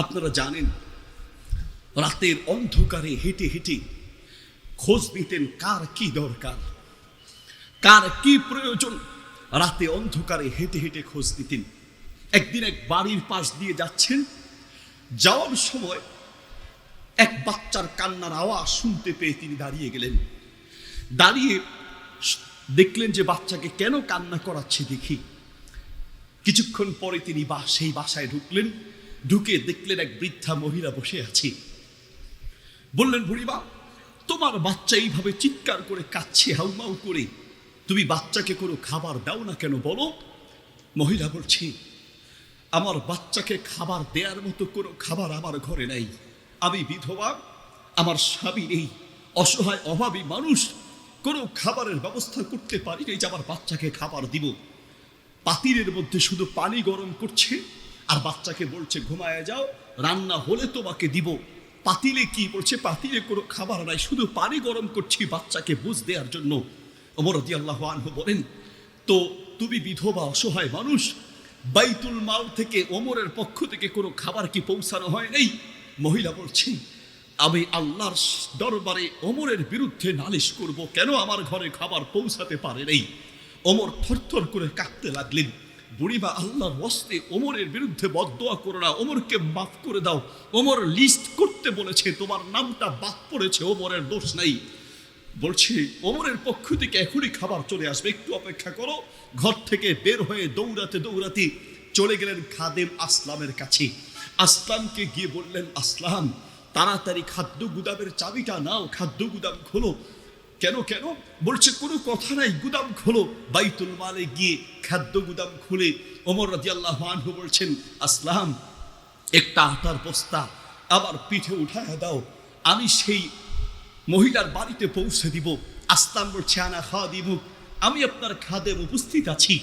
আপনারা জানেন, রাতের অন্ধকারে হেঁটে হেঁটে খোঁজ নিতেন কার কি দরকার, কার কি প্রয়োজন। রাতে অন্ধকারে হেঁটে হেঁটে খোঁজ নিতেন। একদিন এক বাড়ির পাশ দিয়ে যাচ্ছেন, যাওয়ার সময় এক বাচ্চার কান্নার আওয়াজ শুনতে পেয়ে তিনি দাঁড়িয়ে গেলেন। দাঁড়িয়ে দেখলেন যে বাচ্চাকে কেন কান্না করাচ্ছে দেখি। কিছুক্ষণ পরে তিনি বা, সেই বাসায় ঢুকলেন, ঢুকে দেখলেন এক বৃদ্ধা মহিলা বসে আছে। বললেন বুড়িমা তোমার বাচ্চা এইভাবে চিৎকার করে কাচ্ছে হাউমাউ করে। তুমি বাচ্চাকে কোনো খাবার দাও না কেন বলো? মহিলা বলছে, আমার বাচ্চাকে খাবার দেওয়ার মতো কোনো খাবার আমার ঘরে নাই। আমি বিধবা, আমার স্বামী নেই। অসহায়, অভাবী মানুষ, কোনো খাবারের ব্যবস্থা করতে পারি নাই যে আমার বাচ্চাকে খাবার দিব। পাতিলের মধ্যে শুধু পানি গরম করছে, আর বাচ্চাকে বলছে, ঘুমায় যাও, রান্না হলে তোমাকে দিব। পাতিলে কি বলছে? পাতিলে কোনো খাবার নাই, শুধু পানি গরম করছি বাচ্চাকে বুঝ দেওয়ার জন্য। রদি আল্লাহ আনহু বলেন, তো তুমি বিধবা, অসহায় মানুষ, বাইতুল মাল থেকে ওমরের পক্ষ থেকে কোনো খাবার কি পৌঁছানো হয় নাই? মহিলা বলছে, আমি আল্লাহর দরবারে ওমরের বিরুদ্ধে নালিশ করব, কেন আমার ঘরে খাবার পৌঁছাতে পারে নাই? ওমর থরথর করে কাঁদতে লাগলেন। বুড়িমা আল্লাহর ওয়াস্তে ওমরের বিরুদ্ধে বদদোয়া করো না, ওমরকে মাফ করে দাও। ওমর লিস্ট করতে বলেছে, তোমার নামটা বাদ পড়েছে, ওমরের দোষ নাই। বলছি, ওমরের পক্ষ থেকে এখনই খাবার চলে আসবে, একটু অপেক্ষা করো। ঘর থেকে বের হয়ে দৌড়াতে দৌড়াতে চলে গেলেন খাদেম আসলামের কাছে। আসলামকে গিয়ে বললেন, আসলাম, তাড়াতাড়ি খাদ্য গুদামের চাবিটা নাও, খাদ্য গুদাম খোলো। কেন কেন? বলছে, কোনো কথা নাই, গুদাম খোলো। বাইতুল মালে গিয়ে খাদ্য গুদাম খুলে ওমর রাজিয়াল্লাহ আনহু বলছেন, আসলাম, একটা আটার বস্তা আবার পিঠে উঠায় দাও, আমি সেই মহিলার বাড়িতে পৌঁছে দিব। আসলাম বলছে, আনা খা দিব আমি আপনার খাদে উপস্থিত আছি।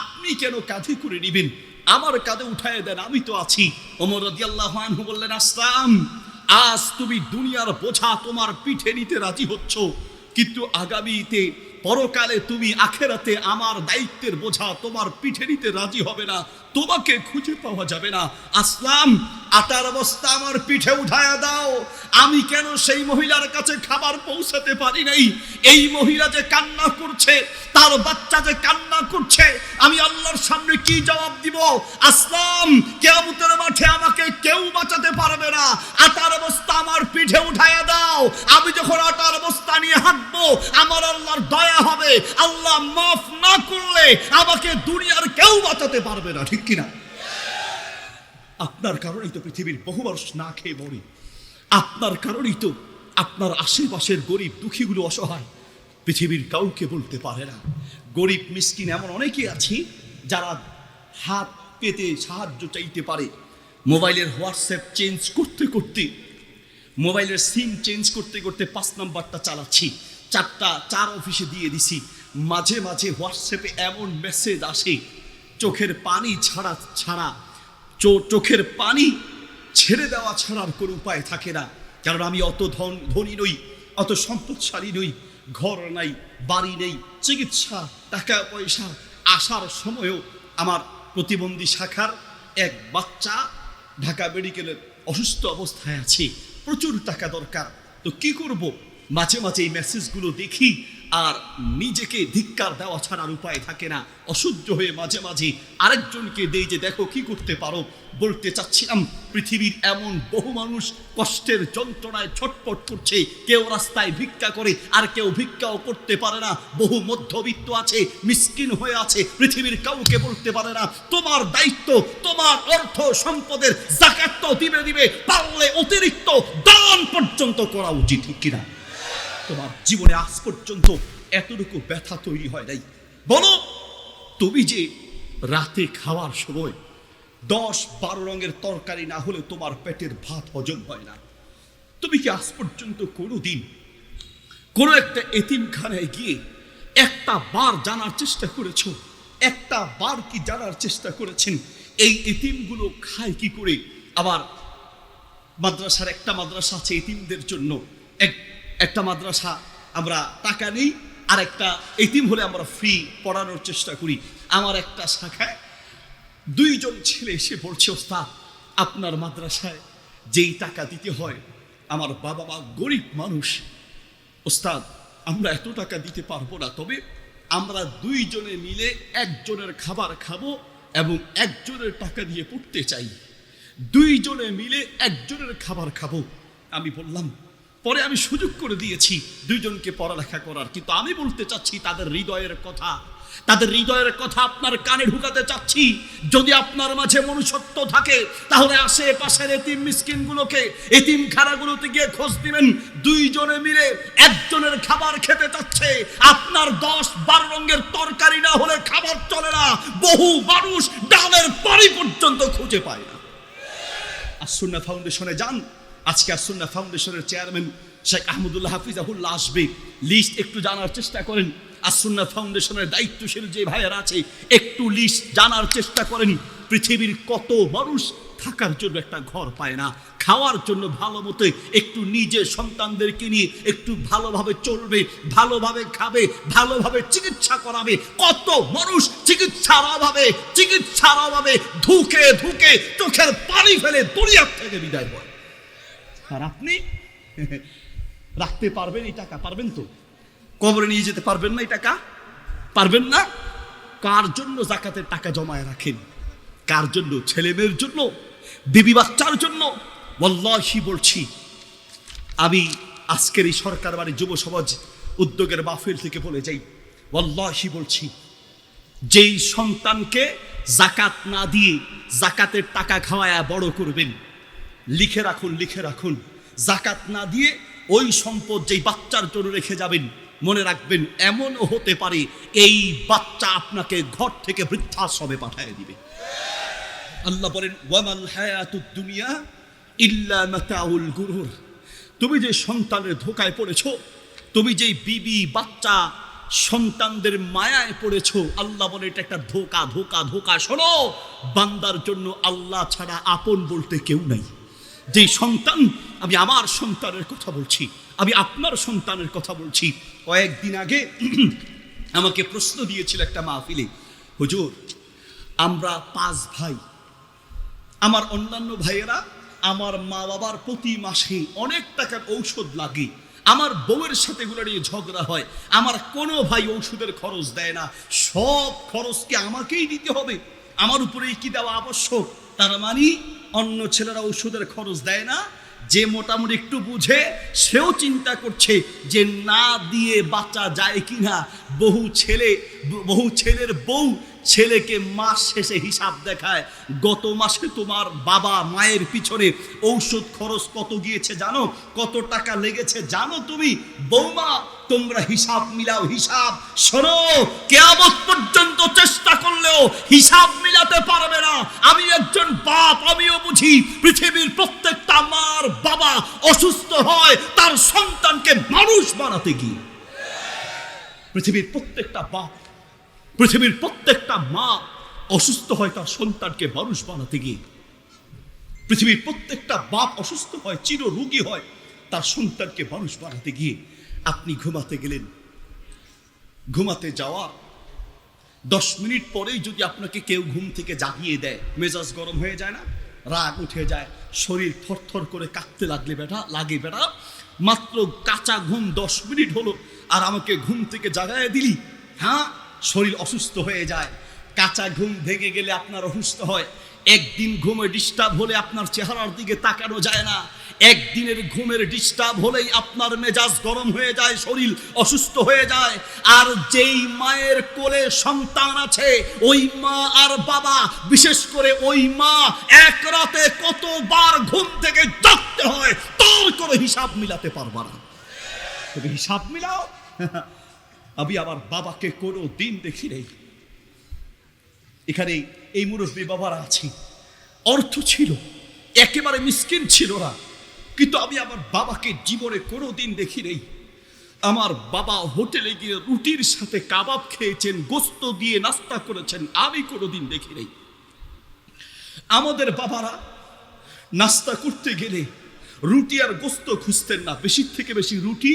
আপনি কেন কাঁধে করে নেবেন? আমার কাঁধে উঠায় দেন, আমি তো আছি। ওমর রাদিয়াল্লাহু আনহু বললেন, আসলাম, আজ তুমি দুনিয়ার বোঝা তোমার পিঠে নিতে রাজি হচ্ছ। কিন্তু আগামীতে, পরকালে তুমি আখেরাতে আমার দায়িত্বের বোঝা তোমার পিঠে নিতে রাজি হবে না, তোমাকে খুঁজে পাওয়া যাবে না। আসলাম আটার অবস্থা আমার পিঠে উঠায়া দাও। আমি কেন সেই মহিলার কাছে খাবার পৌঁছাতে পারি নাই? এই মহিলা যে কান্না করছে, তার বাচ্চা যে কান্না করছে, আমি আল্লাহর সামনে কি জবাব দিব? আসলাম, কেয়ামতের মাঠে আমাকে কেউ বাঁচাতে পারবে না। আটার অবস্থা আমার পিঠে উঠায়া দাও। আমি যখন আটার অবস্থা নিয়ে হাঁটবো, আমার আল্লাহর দয়া হবে। আল্লাহ মাফ না করলে আমাকে দুনিয়ার কেউ বাঁচাতে পারবে না, ঠিক কিনা? আপনার কারণেই তো পৃথিবীর বহু মানুষ না খেয়ে মরে। আপনার কারণেই তো আপনার আশেপাশের গরিব দুঃখীগুলো অসহায়। পৃথিবীর কাউকে বলতে পারে না। গরিব, মিসকিন এমন অনেকে আছে যারা হাত পেতে সাহায্য চাইতে পারে। মোবাইলের হোয়াটসঅ্যাপ চেঞ্জ করতে করতে, মোবাইলের সিম চেঞ্জ করতে করতে পাঁচ নাম্বারটা চালাচ্ছি। চারটা, চার অফিসে দিয়ে দিছি। মাঝে মাঝে হোয়াটসঅ্যাপে এমন মেসেজ আসে, চোখের পানি ছাড়া ছাড়া চোখের পানি ছেড়ে দেওয়া ছাড়ার কোনো উপায় থাকে না। কারণ আমি অত ধন ধনী নই, অত সম্পদশালী নই, ঘর নাই, বাড়ি নেই, চিকিৎসা টাকা পয়সা আসার সময়ও আমার প্রতিবন্ধী শাখার এক বাচ্চা ঢাকা মেডিকেলের অসুস্থ অবস্থায় আছে। প্রচুর টাকা দরকার। তো কি করব? মাঝে মাঝে এই মেসেজগুলো দেখি আর নিজেকে ধিক্কার দেওয়া ছাড়ার উপায় থাকে না। অসহ্য হয়ে মাঝে মাঝে আরেকজনকে দেই যে, দেখো কি করতে পারো। বলতে চাচ্ছিলাম, পৃথিবীর এমন বহু মানুষ কষ্টের যন্ত্রণায় ছটপট করছে। কেউ রাস্তায় ভিক্ষা করে, আর কেউ ভিক্ষাও করতে পারে না। বহু মধ্যবিত্ত আছে, মিসকিন হয়ে আছে, পৃথিবীর কাউকে বলতে পারে না। তোমার দায়িত্ব, তোমার অর্থ, সম্পদের জাকাত দিবে দিবে, পারলে অতিরিক্ত দান পর্যন্ত করা উচিত কিনা? তোমার জীবনে আজ পর্যন্ত এতটুকু ব্যথা তৈরি হয় নাই। বলো, তুমি যে রাতে খাওয়ার সময় দশ বারো রঙের তরকারি না হলে তোমার পেটের ভাত হজম হয় না, তুমি কি আজ পর্যন্ত কোনো দিন কোনো একটা এতিমখানায় গিয়ে একটা বার জানার চেষ্টা করেছ? একটা বার কি জানার চেষ্টা করেছেন? এই এতিমগুলো খায় কি করে? আবার মাদ্রাসার একটা মাদ্রাসা আছে এতিমদের জন্য। এক একটা মাদ্রাসা আমরা টাকা নিই আর একটা এতিম হলে আমরা ফ্রি পড়ানোর চেষ্টা করি। আমার একটা শাখায় দুইজন ছেলে এসে বলছে, ওস্তাদ, আপনার মাদ্রাসায় যেই টাকা দিতে হয়, আমার বাবা মা গরিব মানুষ, ওস্তাদ, আমরা এত টাকা দিতে পারব না, তবে আমরা দুইজনে মিলে একজনের খাবার খাব এবং একজনের টাকা দিয়ে পড়তে চাই। দুইজনে মিলে একজনের খাবার খাব। আমি বললাম পরে আমি সুযোগ করে দিয়েছি দুইজনকে পড়ালেখা করার। কিন্তু আমি বলতে চাচ্ছি, তাদের হৃদয়ের কথা। তাদের হৃদয়ের কথা আপনার কানে ঢুকাতে চাচ্ছি। যদি আপনার মাঝে মনুষ্যত্ব থাকে, তাহলে আশেপাশের এতিম মিসকিনগুলোকে, এতিম খানাগুলোতে গিয়ে খোঁজ দিবেন দুইজনে মিলে একজনের খাবার খেতে চাচ্ছে। আপনার দশ বারো রঙের তরকারি না হলে খাবার চলে না। বহু মানুষ ডালের পরি পর্যন্ত খুঁজে পায় না। আসুন্না ফাউন্ডেশনে যান। আজকে আসুন্না ফাউন্ডেশনের চেয়ারম্যান শেখ আহমদুল্লাহ হাফিজাহুল্লাহ আসবে। লিস্ট একটু জানার চেষ্টা করেন। আসুন্না ফাউন্ডেশনের দায়িত্বশীল যে ভাইয়েরা আছে, একটু লিস্ট জানার চেষ্টা করেন। পৃথিবীর কত মানুষ থাকার জন্য একটা ঘর পায় না। খাওয়ার জন্য ভালো মতো একটু নিজের সন্তানদেরকে নিয়ে একটু ভালোভাবে চলবে, ভালোভাবে খাবে, ভালোভাবে চিকিৎসা করাবে। কত মানুষ চিকিৎসার অভাবে চিকিৎসার অভাবে ধুকে ধুকে চোখের পানি ফেলে দুনিয়ার থেকে বিদায় হয় আর আপনি? রাখতে পারবেন এই টাকা, পারবেন তো? কবরে নিয়ে যেতে পারবেন না এই টাকা? পারবেন না? কার জন্য জাকাতের টাকা জমায় রাখেন? কার জন্য? ছেলে মেয়ের জন্য? বিবি বাচ্চার জন্য? ওয়াল্লাহি বলছি। আমি আজকের এই সরকার বাড়ি যুব সমাজ উদ্যোগের মাহফিল থেকে বলে যাই। ওয়াল্লাহি বলছি। যেই সন্তানকে জাকাত না দিয়ে জাকাতের টাকা খাওয়ায়া বড় করবেন লিখে রাখুন লিখে রাখুন। জাকাত না দিয়ে ওই সম্পদ যেই বাচ্চার জন্য রেখে যাবেন, মনে রাখবেন, এমনও হতে পারে এই বাচ্চা আপনাকে ঘর থেকে বৃদ্ধাশ্রমে পাঠিয়ে দিবে। আল্লাহ বলেন, ওয়ামাল হায়াতুদ দুনিয়া ইল্লা মাতাউল গুরুর। তুমি যে সন্তানের ধোকায় পড়েছো, তুমি যে বিবি, বাচ্চা সন্তানদের মায়ায় পড়েছো, আল্লাহ বলে, এটা একটা ধোকা ধোকা ধোকা, শোনো। বান্দার জন্য আল্লাহ ছাড়া আপন বলতে কেউ নাই। যে সন্তান, আমি আমার সন্তানের কথা বলছি, আমি আপনার সন্তানের কথা বলছি। কয়েকদিন আগে আমাকে প্রশ্ন দিয়েছিল একটা মাহফিলে, হুজুর, আমরা পাঁচ ভাই, আমার অন্যান্য ভাইয়েরা, আমার মা বাবার প্রতি মাসে অনেক টাকার ঔষধ লাগে, আমার বউয়ের সাথে এগুলো নিয়ে ঝগড়া হয়, আমার কোনো ভাই ঔষধের খরচ দেয় না, সব খরচকে আমাকেই দিতে হবে, আমার উপরেই কি দেওয়া আবশ্যক? তার মানে অন্য ছেলেরা ওষুধের খরচ দেয় না, যে মোটামুটি একটু বুঝে, সেও চিন্তা করছে যে না দিয়ে বাচ্চা যায় কিনা। বহু ছেলে, বহু ছেলের বউ ছেলেকে মাস শেষে হিসাব দেখায়, গত মাসে তোমার বাবা মায়ের পিছনে ঔষধ খরচ কত গিয়েছে জানো? কত টাকা লেগেছে জানো তুমি? বৌমা, তোমরা হিসাব মিলাও, হিসাব শোনো। কেয়ামত পর্যন্ত চেষ্টা করলেও হিসাব মিলাতে পারবে না। আমি একজন বাপ বুঝি পৃথিবীর প্রত্যেকটা মার বাবা অসুস্থ হয়, তার সন্তানকে মানুষ বানাতে গিয়ে। পৃথিবীর প্রত্যেকটা বাপ, পৃথিবীর প্রত্যেকটা মা অসুস্থ হয়, তার সন্তানকে মানুষ বানাতে গিয়ে। পৃথিবীর প্রত্যেকটা বাপ অসুস্থ হয়, চির রোগী হয়, তার সন্তানকে মানুষ বানাতে গিয়ে আপনি ঘুমাতে গেলেন। ঘুমাতে যাওয়া, দশ মিনিট পরেই যদি আপনাকে কেউ ঘুম থেকে জাগিয়ে দেয়, মেজাজ গরম হয়ে যায় না? রাগ উঠে যায়, শরীর থরথর করে কাঁদতে লাগলে বেটা, লাগে বেটা। মাত্র কাঁচা ঘুম দশ মিনিট হলো আর আমাকে ঘুম থেকে জাগায় দিলি। হ্যাঁ শরীর অসুস্থ হয়ে যায়। কাঁচা ঘুম ভেঙে গেলে আপনার অসুস্থ হয়। একদিন ঘুমে ডিস্টার্ব হলে আপনার চেহারার দিকে তাকানো যায় না। একদিনের ঘুমের ডিস্টার্ব হলেই আপনার মেজাজ গরম হয়ে যায়, শরীর অসুস্থ হয়ে যায়। আর যেই মায়ের কোলে সন্তান আছে, ওই মা আর বাবা, বিশেষ করে ওই মা, এক রাতে কতবার ঘুম থেকে জাগতে হয়, তার করে হিসাব মিলাতে পারবা না। তুমি হিসাব মিলাও। আমি আমার বাবাকে কোনো দিন দেখি নেই। এখানে এই মুরব্বী বাবারা আছে অর্থ ছিল, একেবারে মিসকিন ছিল না। কিন্তু আমি আমার বাবাকে জীবনে কোনো দিন দেখি নেই। আমার বাবা হোটেলে গিয়ে রুটির সাথে কাবাব খেয়েছেন, গোস্ত দিয়ে নাস্তা করেছেন, আমি কোনো দিন দেখি নেই। আমাদের বাবারা নাস্তা করতে গেলে রুটি আর গোস্ত খুঁজতেন না। বেশির থেকে বেশি রুটি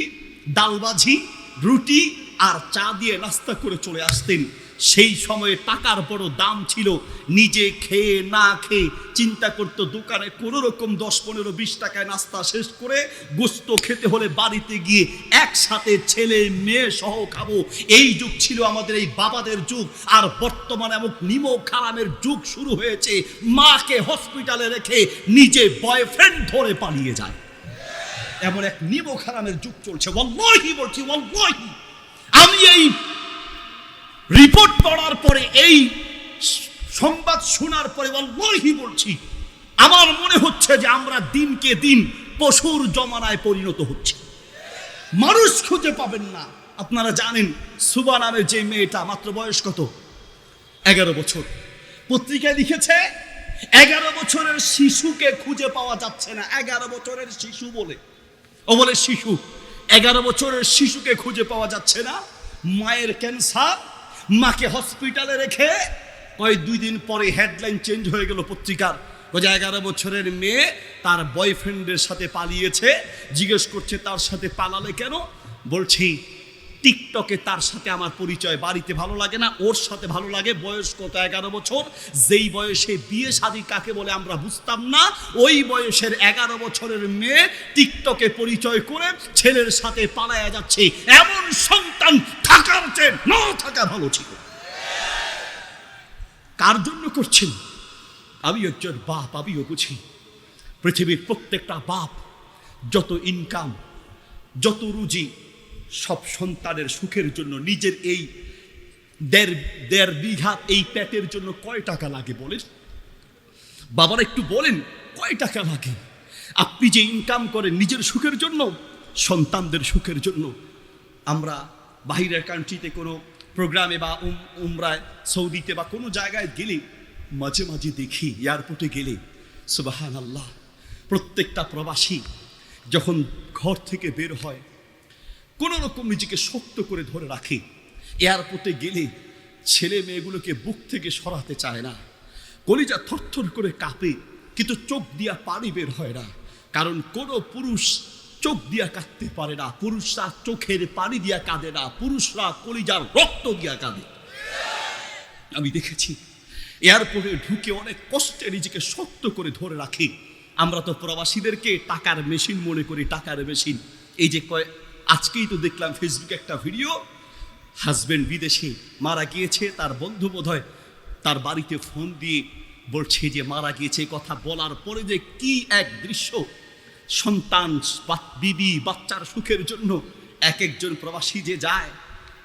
ডাল ভাজি রুটি আর চা দিয়ে নাস্তা করে চলে আসতেন। সেই সময়ে টাকার বড় দাম ছিল। নিজে খেয়ে না খেয়ে চিন্তা করতো, দোকানে কোনো রকম দশ, পনেরো, বিশ টাকায় নাস্তা শেষ করে গোস্ত খেতে হলে বাড়িতে গিয়ে একসাথে ছেলে, মেয়ে সহ খাব। এই যুগ ছিল আমাদের এই বাবাদের যুগ। আর বর্তমানে এমন নিমো খারামের যুগ শুরু হয়েছে। মাকে হসপিটালে রেখে নিজে বয়ফ্রেন্ড ধরে পালিয়ে যায়। এমন এক নিমো খারামের যুগ চলছে। ওয়াল্লাহি বলছি, ওয়াল্লাহি। আমি এই রিপোর্ট পড়ার পরে, এই সংবাদ শোনার পরে ওয়াল্লাহি বলছি, আমার মনে হচ্ছে যে আমরা দিনকে দিন পশুর জমানায় পরিণত হচ্ছে। মানুষ খুঁজে পাবেন না। আপনারা জানেন, সুবা নামের যে মেয়েটা মাত্র বয়স কত? এগারো বছর। পত্রিকায় লিখেছে, এগারো বছরের শিশুকে খুঁজে পাওয়া যাচ্ছে না। এগারো বছরের শিশু বলে। ও বলে, শিশু এগারো বছরের শিশুকে খুঁজে পাওয়া যাচ্ছে না। মায়ের ক্যান্সার, মাকে হসপিটালে রেখে ওই দুই দিন পরে হেডলাইন চেঞ্জ হয়ে গেল পত্রিকার। ওই যে এগারো বছরের মেয়ে তার বয়ফ্রেন্ডের সাথে পালিয়েছে, জিজ্ঞেস করছে তার সাথে পালালে কেন? বলছি টিকটকে তার সাথে আমার পরিচয়। বাড়িতে ভালো লাগে না, ওর সাথে ভালো লাগে, বয়স কত? এগারো বছর। যেই বয়সে বিয়ে শাদী কাকে বলে আমরা বুঝতাম না, ওই বয়সের এগারো বছরের মেয়ে টিকটকে পরিচয় করে ছেলের সাথে পালায়া যাচ্ছে। এমন সন্তান থাকার চেয়ে না থাকা ভালো ছিল। কার জন্য করছেন? আমি একজন বাপ, আমিও বুঝি। পৃথিবীর প্রত্যেকটা বাপ যত ইনকাম যত রুজি সব সন্তানের সুখের জন্য নিজের এই দেড় দেড় বিঘা এই প্যাটের জন্য কয় টাকা লাগে বলেন? বাবারা একটু বলেন, কয় টাকা লাগে? আপনি যে ইনকাম করেন নিজের সুখের জন্য, সন্তানদের সুখের জন্য, আমরা বাহিরের কান্ট্রিতে কোনো প্রোগ্রামে বা উম, উমরায়, সৌদিতে বা কোনো জায়গায় গেলে, মাঝে মাঝে দেখি এয়ারপোর্টে গেলে সুবাহান আল্লাহ প্রত্যেকটা প্রবাসী যখন ঘর থেকে বের হয় কোনো রকম নিজেকে শক্ত করে ধরে রাখে। এয়ারপোর্টে গেলে ছেলে মেয়েগুলোকে বুক থেকে সরাতে চায় না। কলিজা থরথর করে কাঁপে, কিন্তু চোখ দিয়া পানি বের হয় না। কারণ কোনো পুরুষ চোখ দিয়া কাঁদতে পারে না। পুরুষরা চোখের পানি দিয়া কাঁদে না। পুরুষরা কলিজার রক্ত দিয়া কাঁদে। আমি দেখেছি, এয়ারপোর্টে ঢুকে অনেক কষ্টে নিজেকে শক্ত করে ধরে রাখি। আমরা তো প্রবাসীদেরকে টাকার মেশিন মনে করি, টাকার মেশিন। এই যে কয় আজকেই তো দেখলাম ফেসবুকে একটা ভিডিও হাজবেন্ড বিদেশে মারা গিয়েছে, তার বন্ধু বোধহয় তার বাড়িতে ফোন দিয়ে বলছে যে মারা গিয়েছে কথা বলার পরে যে কি এক দৃশ্য। সন্তান বিবি, বাচ্চার সুখের জন্য এক একজন প্রবাসী যে যায়,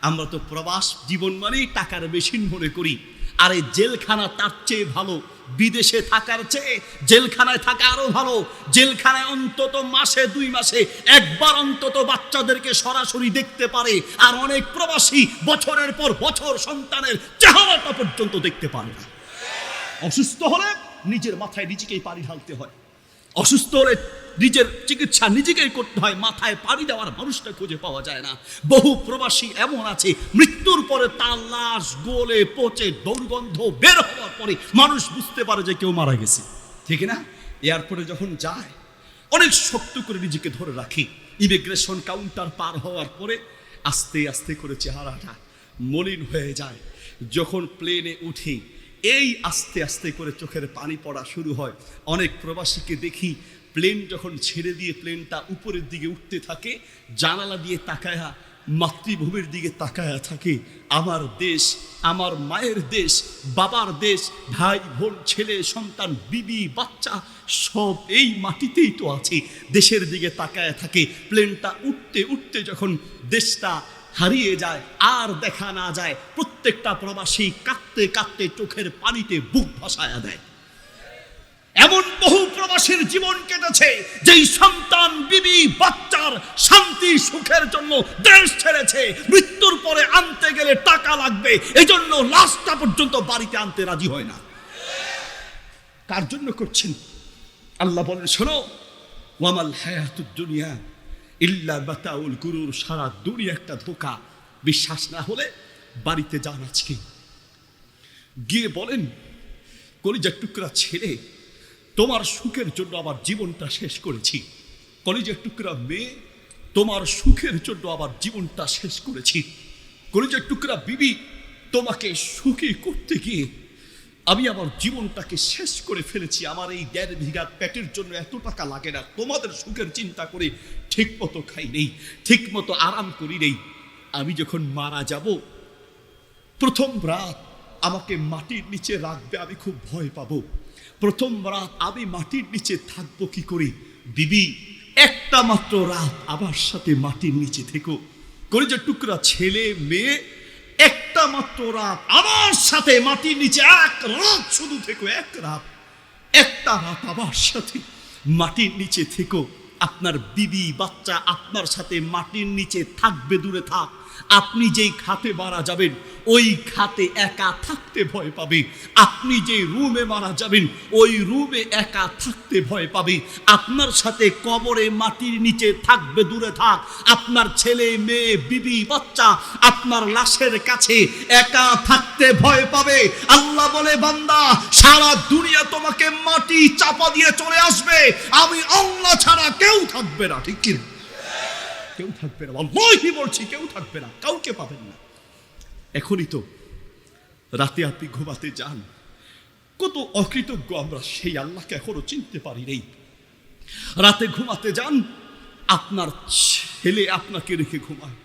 আমরা তো প্রবাস জীবন মানেই টাকার মেশিন মনে করি। আর এই জেলখানা তার চেয়ে ভালো বিদেশে থাকার চেয়ে জেলখানায় থাকা আরও ভালো। জেলখানায় অন্তত মাসে, দুই মাসে একবার অন্তত বাচ্চাদেরকে সরাসরি দেখতে পারে। আর অনেক প্রবাসী বছরের পর বছর সন্তানের চেহারাটা পর্যন্ত দেখতে পারে না। অসুস্থ হলে নিজের মাথায় নিজেকেই পাড়ি ঢালতে হয়। অসুস্থ হলে নিজের চিকিৎসা নিজেকেই করতে হয়। মাথায় পানি দেওয়ার মানুষটা খুঁজে পাওয়া যায় না। বহু প্রবাসী এমন আছে, মৃত্যুর পরে তার লাশ গোলে পচে দুর্গন্ধ বের হওয়ার পরে মানুষ বুঝতে পারে যে কেউ মারা গেছে। ঠিক না? এয়ারপোর্টে যখন যায়, অনেক শক্ত করে নিজেকে ধরে রাখি। ইমিগ্রেশন কাউন্টার পার হওয়ার পরে আস্তে আস্তে করে চেহারাটা মলিন হয়ে যায়। যখন প্লেনে উঠি এই আস্তে আস্তে করে চোখের পানি পড়া শুরু হয়। অনেক প্রবাসীকে দেখি প্লেন যখন ছেড়ে দিয়ে প্লেনটা উপরের দিকে উঠতে থাকে, জানালা দিয়ে তাকায়া, মাতৃভূমির দিকে তাকায়া থাকে। আমার দেশ, আমার মায়ের দেশ, বাবার দেশ, ভাই, বোন, ছেলে, সন্তান, বিবি, বাচ্চা, সব এই মাটিতেই তো আছে। দেশের দিকে তাকায়া থাকে। প্লেনটা উঠতে উঠতে যখন দেশটা হারিয়ে যায়, আর দেখা না যায়। প্রত্যেকটা প্রবাসী কাঁদতে কাঁদতে চোখের পানিতে বুক ভাসায়া দেয়। এমন বহু প্রবাসীর জীবন কেটেছে, যেই সন্তান, বিবি, বাচ্চার শান্তি, সুখের জন্য দেশ ছেড়েছে। মৃত্যুর পরে আনতে গেলে টাকা লাগবে, এজন্য লাশটা পর্যন্ত বাড়িতে আনতে রাজি হয় না। কার জন্য করছেন? আল্লাহ বলেন, শোনো, ওয়ামাল হায়াতুদ দুনিয়া ইল্লা বাতাউল গুরুর সারা দুনিয়া একটা ধোকা। বিশ্বাস না হলে বাড়িতে যান আজকে। গিয়ে বলেন, কলিজার টুকরা ছেড়ে তোমার সুখের জন্য আমার জীবনটা শেষ করেছি। কলিজার টুকরা মেয়ে, তোমার সুখের জন্য আমার জীবনটা শেষ করেছি। কলিজার টুকরা বিবি, তোমাকে সুখী করতে গিয়ে আমি আমার জীবনটাকে শেষ করে ফেলেছি। আমার এই দেড় বিঘা পেটের জন্য এত টাকা লাগে না। তোমাদের সুখের চিন্তা করে ঠিক মতো খাই নেই ঠিক মতো আরাম করি নেই। আমি যখন মারা যাব, প্রথম রাত আমাকে মাটির নিচে রাখবে আমি খুব ভয় পাবো। প্রথম রাত আমি মাটির নিচে থাকব কি করে? দিদি একটা মাত্র রাত আমার সাথে মাটির নিচে থেকো। করে যে টুকরা ছেলে, মেয়ে একটা মাত্র রাত। আমার সাথে মাটির নিচে এক রাত, শুধু থেকো এক রাত। একটা রাত আমার সাথে মাটির নিচে থেকো। আপনার বিবি বাচ্চা আপনার সাথে মাটির নিচে থাকবে, দূরে থাক। আপনি যেই খাতে মারা যাবেন, ওই খাতে একা থাকতে ভয় পাবে। আপনি যে রুমে মারা যাবেন, ওই রুমে একা থাকতে ভয় পাবে। আপনার সাথে কবরে মাটির নিচে থাকবে, দূরে থাক। আপনার ছেলে, মেয়ে, বিবি, বাচ্চা, আপনার লাশের কাছে একা থাকতে ভয় পাবে। আল্লাহ বলে, বান্দা, সারা দুনিয়া তোমাকে মাটি চাপা দিয়ে চলে আসবে। আমি আল্লাহ ছাড়া কেউ থাকবে না, ঠিক কি কেউ থাকবে না। আল্লাহই বলছি, কেউ থাকবে না, কাউকে পাবেন না। এখনই তো রাতে আপনি ঘুমাতে যান। কত অকৃতজ্ঞ আমরা সেই আল্লাহকে এখনও চিনতে পারি নেই। রাতে ঘুমাতে যান, আপনার ছেলে আপনাকে রেখে ঘুমায়,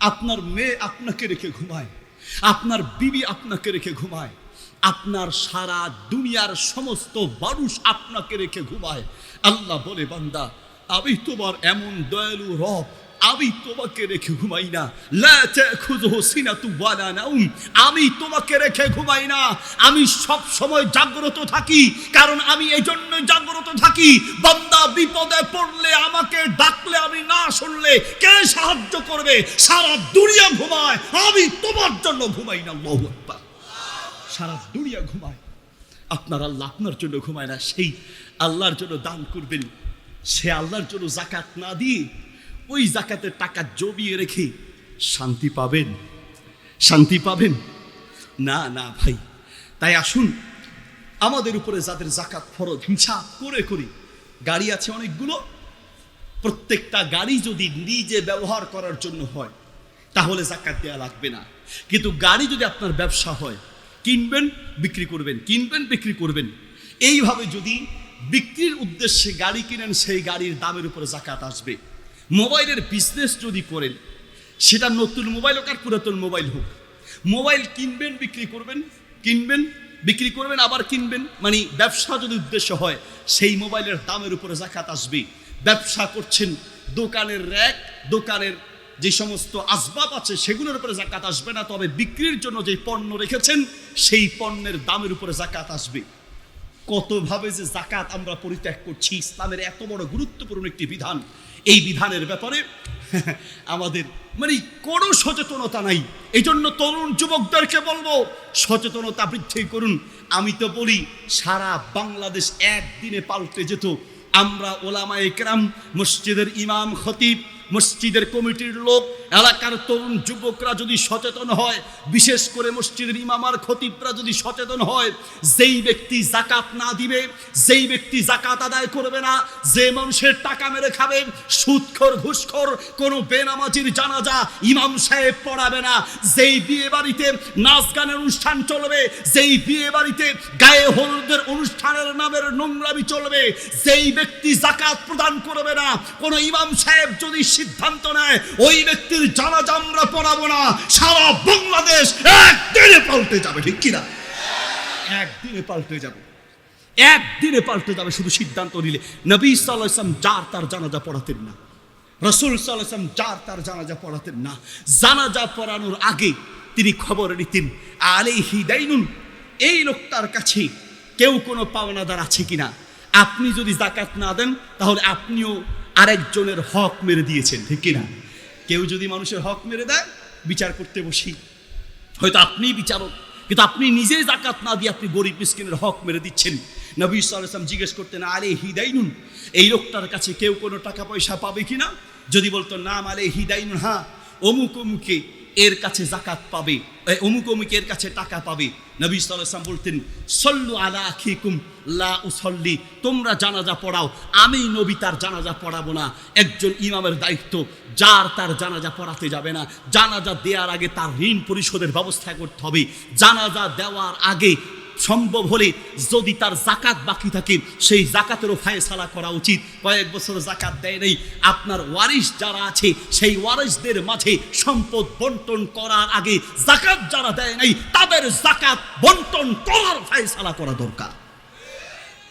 আপনার মেয়ে আপনাকে রেখে ঘুমায়, আপনার বিবি আপনাকে রেখে ঘুমায়, আপনার সারা দুনিয়ার সমস্ত মানুষ আপনাকে রেখে ঘুমায়। আল্লাহ বলে, বান্দা আমি তোমার এমন দয়ালু রব, আমি তোমাকে রেখে ঘুমাই না। আমি তোমাকে রেখে ঘুমাই না। আমি সব সময় জাগ্রত থাকি, কারণ আমি এই জন্য জাগ্রত থাকি। বান্দা বিপদে পড়লে আমাকে ডাকলে আমি না শুনলে কে সাহায্য করবে? সারা দুনিয়া ঘুমায়, আমি তোমার জন্য ঘুমাই না আকবার। সারা দুনিয়া ঘুমায়। আপনার আল্লাহ আপনার জন্য ঘুমায় না, সেই আল্লাহর জন্য দান করবেন। সে আল্লাহর জন্য জাকাত না দিয়ে ওই জাকাতের টাকা জমিয়ে রেখে শান্তি পাবেন। শান্তি পাবেন? না না ভাই। তাই আসুন, আমাদের উপরে যাদের জাকাত ফরজ হিংসা করে করি গাড়ি আছে অনেকগুলো, প্রত্যেকটা গাড়ি যদি নিজে ব্যবহার করার জন্য হয়, তাহলে জাকাত দেওয়া লাগবে না। কিন্তু গাড়ি যদি আপনার ব্যবসা হয়, কিনবেন, বিক্রি করবেন, কিনবেন, বিক্রি করবেন। এইভাবে যদি বিক্রির উদ্দেশ্যে গাড়ি কিনেন, সেই গাড়ির দামের উপরে জাকাত আসবে। মোবাইলের বিজনেস যদি করেন, সেটা নতুন মোবাইল হোক আর পুরাতন মোবাইল হোক, মোবাইল কিনবেন, বিক্রি করবেন, কিনবেন, বিক্রি করবেন, আবার কিনবেন মানে ব্যবসা যদি উদ্দেশ্য হয়, সেই মোবাইলের দামের উপরে জাকাত আসবে। ব্যবসা করছেন, দোকানের র্যাক, দোকানের যে সমস্ত আসবাব আছে, সেগুলোর উপরে জাকাত আসবে না, তবে বিক্রির জন্য যে পণ্য রেখেছেন, সেই পণ্যের দামের উপরে জাকাত আসবে। কতভাবে যে জাকাত আমরা পরিত্যাগ করছি, ইসলামের এত বড় গুরুত্বপূর্ণ একটি বিধান। এই বিধানের ব্যাপারে আমাদের মানে কোনো সচেতনতা নাই। এই জন্য তরুণ যুবকদেরকে বলব, সচেতনতা বৃদ্ধি করুন। আমি তো বলি, সারা বাংলাদেশ একদিনে পাল্টে যেত। আমরা ওলামা একরাম মসজিদের ইমাম, খতিব, মসজিদের কমিটির লোক এলাকার তরুণ যুবকরা যদি সচেতন হয়, বিশেষ করে মসজিদের ইমাম আর খতিবরা যদি সচেতন হয়, যেই ব্যক্তি জাকাত না দিবে, যেই ব্যক্তি জাকাত আদায় করবে না, যে মানুষের টাকা মেরে খাবে সুদখোর ঘুষখোর, কোনো বেনামাজির জানাজা ইমাম সাহেব পড়াবে না। যেই বিয়ে বাড়িতে নাচ গানের অনুষ্ঠান চলবে, যেই বিয়ে বাড়িতে গায়ে হলুদের অনুষ্ঠানের নামের নোংরামি চলবে, যেই ব্যক্তি জাকাত প্রদান করবে না, কোনো ইমাম সাহেব যদি সিদ্ধান্ত নেয়, ওই ব্যক্তির জানাজা আমরা পড়াবো না। সারা বাংলাদেশ একদিনে পাল্টে যাবে। ঠিক কিনা? একদিনে পাল্টে যাবে। একদিনে পাল্টে যাবে, শুধু সিদ্ধান্ত নিলে। নবী সাল্লাহ যার তার জানাজা পড়াতেন না। রসুল সাল্লাহ ইসলাম যার তার জানাজা পড়াতেন না। জানাজা পড়ানোর আগে তিনি খবর নিতেন আলে হিদাইনুন এই লোকটার কাছে কেউ কোনো পাওনাদার আছে কিনা? আপনি যদি জাকাত না দেন, তাহলে আপনিও আরেকজনের হক মেরে দিয়েছেন। ঠিক কিনা? কেউ যদি মানুষের হক মেরে দেয়, বিচার করতে বসি। হয়তো আপনিই বিচারক, কিন্তু আপনি নিজে জাকাত না দিয়ে আপনি গরিব মিসকিনের হক মেরে দিচ্ছেন। নবী সাল্লাম জিজ্ঞেস করতেন আরে হিদাইনুন এই লোকটার কাছে কেউ কোনো টাকা পয়সা পাবে কি না যদি বলতো, নাম আলে হিদাইনুন হ্যাঁ অমুক অমুকে। এর কাছে জাকাত পাবে অমুক অমুক এর কাছে টাকা পাবে। নবী সাল্লাম বলতেন, সল্লু আলা আখিকুম লা উসল্লি। তোমরা জানাজা পড়াও, আমি নবী তার জানাজা পড়াবো না। একজন ইমামের দায়িত্ব, যার তার জানাজা পড়াতে যাবে না। জানাজা দেওয়ার আগে তার ঋণ পরিশোধের ব্যবস্থা করতে হবে। জানাজা দেওয়ার আগে সম্ভব হলে যদি তার জাকাত বাকি থাকে, সেই জাকাতেরও ফায়সালা করা উচিত। কয়েক বছর জাকাত দেয় নেই। আপনার ওয়ারিশ যারা আছে, সেই ওয়ারিশদের মাঝে সম্পদ বন্টন করার আগে জাকাত যারা দেয় নাই, তাদের জাকাত বন্টন করার ফায়সালা করা দরকার।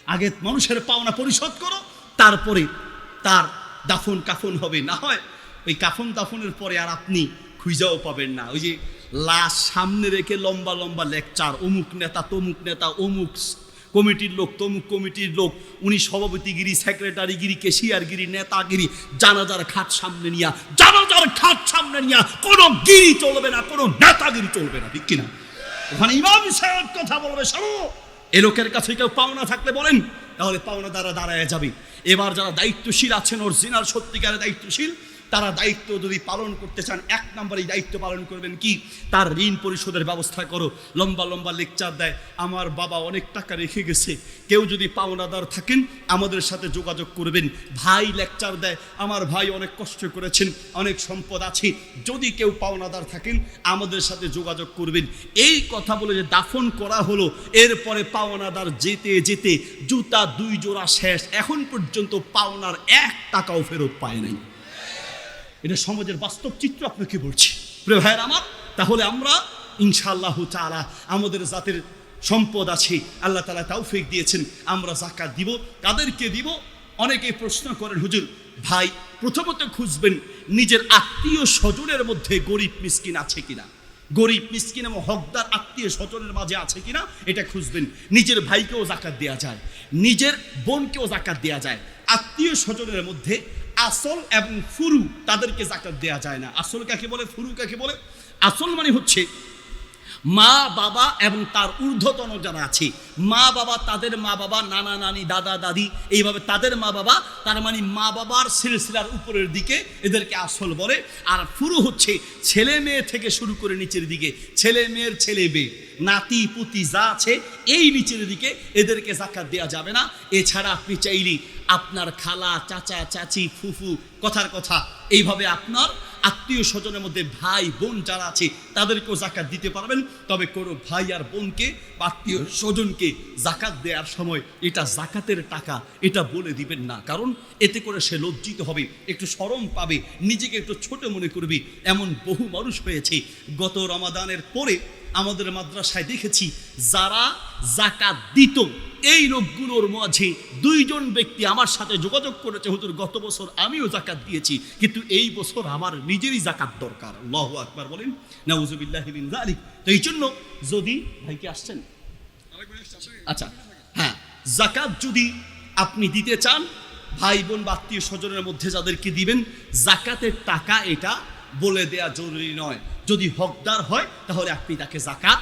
আগে মানুষের পাওনা পরিশোধ করো, তারপরে তার দাফন কাফন হবে। না হয় ওই কাফন দাফনের পরে আর আপনি খুঁজাও পাবেন না। ওই যে লাশ সামনে রেখে লম্বা লম্বা লেকচার অমুক নেতা, তমুক নেতা, অমুক কমিটির লোক, তমুক কমিটির লোক, উনি সভাপতিগিরি সেক্রেটারিগিরি কেশিয়ারগিরি, নেতাগিরি, জানাজার খাট সামনে নিয়া, জানাজার খাট সামনে নিয়া, কোনো গিরি চলবে না, কোনো নেতাগিরি চলবে না, ঠিক কিনা? ওখানে ইমাম সাহেব কথা বলবে, শোনো, এ লোকের কাছে কেউ পাওনা থাকলে বলেন, তাহলে পাওনা দ্বারা দাঁড়ায় যাবে। এবার যারা দায়িত্বশীল আছেন, ওর জিনার সত্যিকারের দায়িত্বশীল তারা দায়িত্ব যদি পালন করতে চান, এক নম্বরে দায়িত্ব পালন করবেন কি? তার ঋণ পরিশোধের ব্যবস্থা করো। লম্বা লম্বা লেকচার দেয়, আমার বাবা অনেক টাকা রেখে গেছে। কেউ যদি পাওনাদার থাকেন, আমাদের সাথে যোগাযোগ করবেন। ভাই লেকচার দেয়, আমার ভাই অনেক কষ্ট করেছেন, অনেক সম্পদ আছে। যদি কেউ পাওনাদার থাকেন, আমাদের সাথে যোগাযোগ করবেন। এই কথা বলে যে দাফন করা হলো, এরপরে পাওনাদার যেতে যেতে জুতা দুই জোড়া শেষ। এখন পর্যন্ত পাওনার এক টাকাও ফেরত পায় নাই। এটা সমাজের বাস্তব চিত্র আপনাকে বলছি। প্রিয় ভাইয়ের আমার, তাহলে আমরা ইনশাআল্লাহ তাআলা আমাদের জাতের সম্পদ আছে, আল্লাহ তাআলা তৌফিক দিয়েছেন, আমরা জাকাত দিব, কাদেরকে দিব? অনেকে প্রশ্ন করেন, হুজুর, ভাই, প্রথমত খুঁজবেন নিজের আত্মীয় স্বজনের মধ্যে গরিব মিসকিন আছে কিনা? গরিব মিসকিন এবং হকদার আত্মীয় স্বজনের মাঝে আছে কিনা? এটা খুঁজবেন। নিজের ভাইকেও জাকাত দেওয়া যায়, নিজের বোনকেও জাকাত দেওয়া যায়। আত্মীয় স্বজনের মধ্যে আসল এবং ফুরু তাদেরকে জাকাত দেয়া যায় না। আসল কাকে বলে? ফুরু কাকে বলে? আসল মানে হচ্ছে মা, বাবা এবং তার ঊর্ধ্বতন যারা আছে, মা, বাবা, তাদের মা, বাবা, নানা, নানি, দাদা, দাদি, এইভাবে তাদের মা, বাবা, তার মানে মা, বাবার সিলসিলার উপরের দিকে এদেরকে আসল বলে। আর ফুরু হচ্ছে ছেলে মেয়ে থেকে শুরু করে নিচের দিকে, ছেলে মেয়ের ছেলে মেয়ে, নাতি, পুতি যা আছে, এই নিচের দিকে এদেরকে জাকাত দেওয়া যাবে না। এছাড়া আপনি চাইলে আপনার খালা, চাচা, চাচি, ফুফু, কথার কথা, এইভাবে আপনার আত্মীয় স্বজনের মধ্যে ভাই, বোন যারা আছে, তাদেরকেও জাকাত দিতে পারবেন। তবে কোনো ভাই আর বোনকে, আত্মীয় স্বজনকে জাকাত দেওয়ার সময় এটা জাকাতের টাকা, এটা বলে দিবেন না। কারণ এতে করে সে লজ্জিত হবে, একটু সরম পাবে, নিজেকে একটু ছোট মনে করবে। এমন বহু মানুষ হয়েছে, গত রমাদানের পরে আমাদের মাদ্রাসায় দেখেছি, যারা জাকাত দিত এই লোকগুলোর মাঝে দুইজন ব্যক্তি আমার সাথে যোগাযোগ করেছে হুজুর গত বছর আমিও জাকাত দিয়েছি কিন্তু এই বছর আমার নিজেরই জাকাত দরকার। আল্লাহু আকবার বলেন নাউজুবিল্লাহ যালিক। তো এই জন্য যদি ভাইকে আসছেন? আচ্ছা হ্যাঁ জাকাত যদি আপনি দিতে চান ভাই বোন বা আত্মীয় স্বজনের মধ্যে যাদেরকে দিবেন জাকাতের টাকা এটা বলে দেয়া জরুরি নয়। যদি হকদার হয় তাহলে আপনি তাকে জাকাত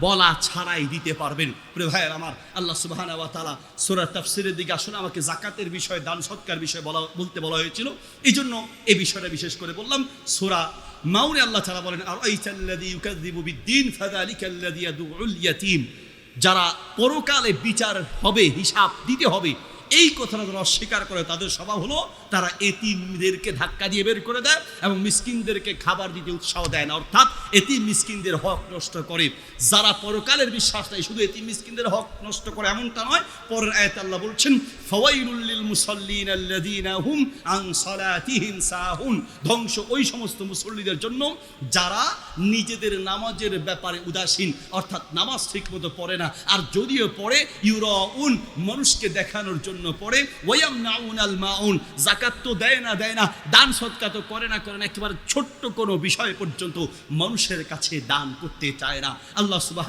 বলা ছাড়াই দিতে পারবেন। ভাইয়ের আমার, আল্লাহ সুবাহান ওয়া তাআলা সূরা তাফসীরের দিকে আসলে আমাকে জাকাতের বিষয়ে, দান সৎকার বিষয়ে বলা, বলতে বলা হয়েছিল। এই জন্য এই বিষয়টা বিশেষ করে বললাম, সূরা মাউনে আল্লাহ তাআলা বলেন আর আইতাল্লাযী ইউকাযযিবু বিদ্দীন, ফাযালিকাল্লাযী ইয়াদউল ইয়াতীম। যারা পরকালে বিচার হবে, হিসাব দিতে হবে এই কথাটা যারা অস্বীকার করে, তাদের স্বভাব হলো তারা এতিমদেরকে ধাক্কা দিয়ে বের করে দেয় এবং মিসকিনদেরকে খাবার দিতে উৎসাহ দেয় না। অর্থাৎ এতিম মিসকিনদের হক নষ্ট করে। যারা পরকালের বিশ্বাস নেই শুধু এতিম মিসকিনদের হক নষ্ট করে এমনটা নয়, পরের আয়াত আল্লাহ বলছেন, ফাওয়াইলুল লিল মুসাল্লিন আল্লাযীনা হুম আন সালাতিহিম সাহুন। ধ্বংস ওই সমস্ত মুসল্লিদের জন্য যারা নিজেদের নামাজের ব্যাপারে উদাসীন, অর্থাৎ নামাজ ঠিকমতো পড়ে না। আর যদিও পড়ে, ইউরাউন মানুষকে দেখানোর জন্য পড়ে, ওয়াম নাউন আল মাউন জাকাত তো দেয় না দেয় না, দান সৎকা তো করে না করে না, একেবারে ছোট্ট কোনো বিষয় পর্যন্ত মানুষের কাছে দান করতে চায় না। আল্লাহ সুবাহ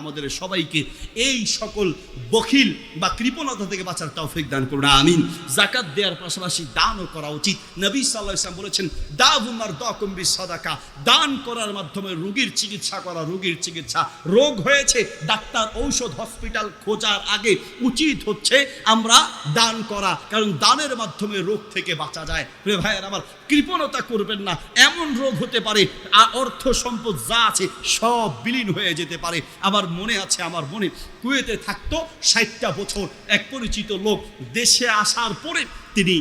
আমাদের সবাইকে এই সকল বখিল বা কৃপণতা থেকে বাঁচার তৌফিক দান করুন, আমিন। জাকাত দেওয়ার পাশাপাশি দানও করা উচিত। নবী সাল্লাহ ইসলাম বলেছেন দাবুমার দকম্বি সদাকা দান করার মাধ্যমে রোগীর চিকিৎসা করা, রোগীর চিকিৎসা। রোগ হয়েছে, ডাক্তার ঔষধ হসপিটাল খোঁজার আগে উচিত হচ্ছে, আমরা দান করা, কারণ দানের মাধ্যমে রোগ থেকে বাঁচা যায়। প্রিয় ভাইয়ের, আমার কৃপণতা করবেন না, এমন রোগ হতে পারে অর্থ সম্পদ যা আছে সব বিলীন হয়ে যেতে পারে। আমার মনে আছে, আমার মনে কুয়েতে থাকতো ষাটটা বছর এক পরিচিত লোক দেশে আসার পরে তিনি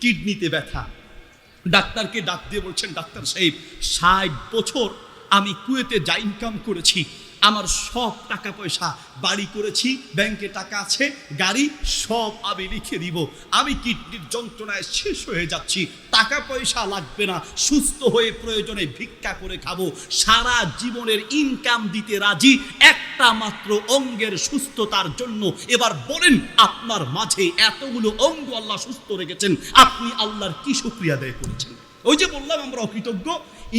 কিডনিতে ব্যথা। ডাক্তারকে ডাক দিয়ে বলছেন, ডাক্তার সাহেব, ষাট বছর আমি কুয়েতে যা ইনকাম করেছি আমার সব টাকা পয়সা বাড়ি করেছি, ব্যাংকে টাকা আছে, গাড়ি সব আমি লিখে দিব। আমি কিডনির যন্ত্রণায় শেষ হয়ে যাচ্ছি। টাকা পয়সা লাগবে না, সুস্থ হয়ে প্রয়োজনে ভিক্ষা করে খাব। সারা জীবনের ইনকাম দিতে রাজি, একটা মাত্র অঙ্গের সুস্থতার জন্য। এবার বলেন, আপনার মাঝে এতগুলো অঙ্গ আল্লাহ সুস্থ রেখেছেন, আপনি আল্লাহর কি শুক্রিয়া দেয় করেছেন? ওই যে বললাম, আমরা অকৃতজ্ঞ।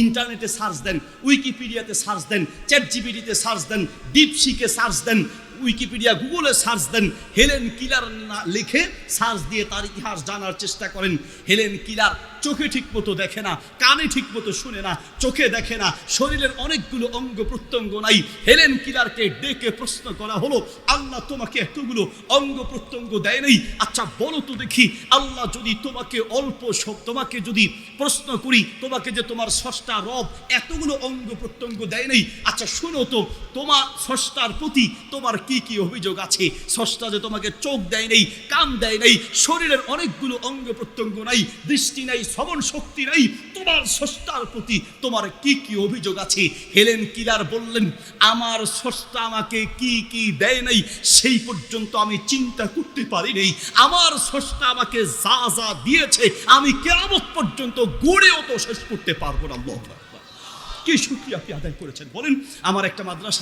ইন্টারনেটে সার্চ দেন উইকিপিডিয়াতে সার্চ দেন চ্যাট জিবিডিতে সার্চ দেন ডিপসিকে সার্চ দেন উইকিপিডিয়া গুগলে সার্চ দেন হেলেন কিলার না লিখে সার্চ দিয়ে তার ইতিহাস জানার চেষ্টা করেন। হেলেন কিলার চোখে ঠিক মতো দেখে না, কানে ঠিক মতো শুনে না, চোখে দেখে না, শরীরের অনেকগুলো অঙ্গ প্রত্যঙ্গ নাই। হেলেন কিলারকে ডেকে প্রশ্ন করা হলো, আল্লাহ তোমাকে এতগুলো অঙ্গ প্রত্যঙ্গ দেয় নাই? আচ্ছা বলো তো দেখি, আল্লাহ যদি তোমাকে অল্প সব তোমাকে যদি প্রশ্ন করি, তোমাকে যে তোমার ষষ্ঠা রব এতগুলো অঙ্গ প্রত্যঙ্গ দেয় নাই? আচ্ছা শুনো তো, তোমার ষষ্ঠার প্রতি তোমার কি কি অভিযোগ আছে? ষষ্ঠা যে তোমাকে চোখ দেয় নেই, কান দেয় নাই, শরীরের অনেকগুলো অঙ্গ প্রত্যঙ্গ নাই, দৃষ্টি নাই, শ্রবণ শক্তি নাই, তোমার ষষ্ঠার প্রতি তোমার কি কি অভিযোগ আছে? হেলেন কিলার বললেন, আমার ষষ্ঠা আমাকে কি কি দেয় নাই, সেই পর্যন্ত আমি চিন্তা করতে পারি নাই। আমার ষষ্ঠা আমাকে যা যা দিয়েছে, আমি কেমন পর্যন্ত গড়েও তো শেষ করতে পারব না। কি শুক্রিয়া আপনি আদায় করেছেন? বলেন, আমার একটা মাদ্রাসা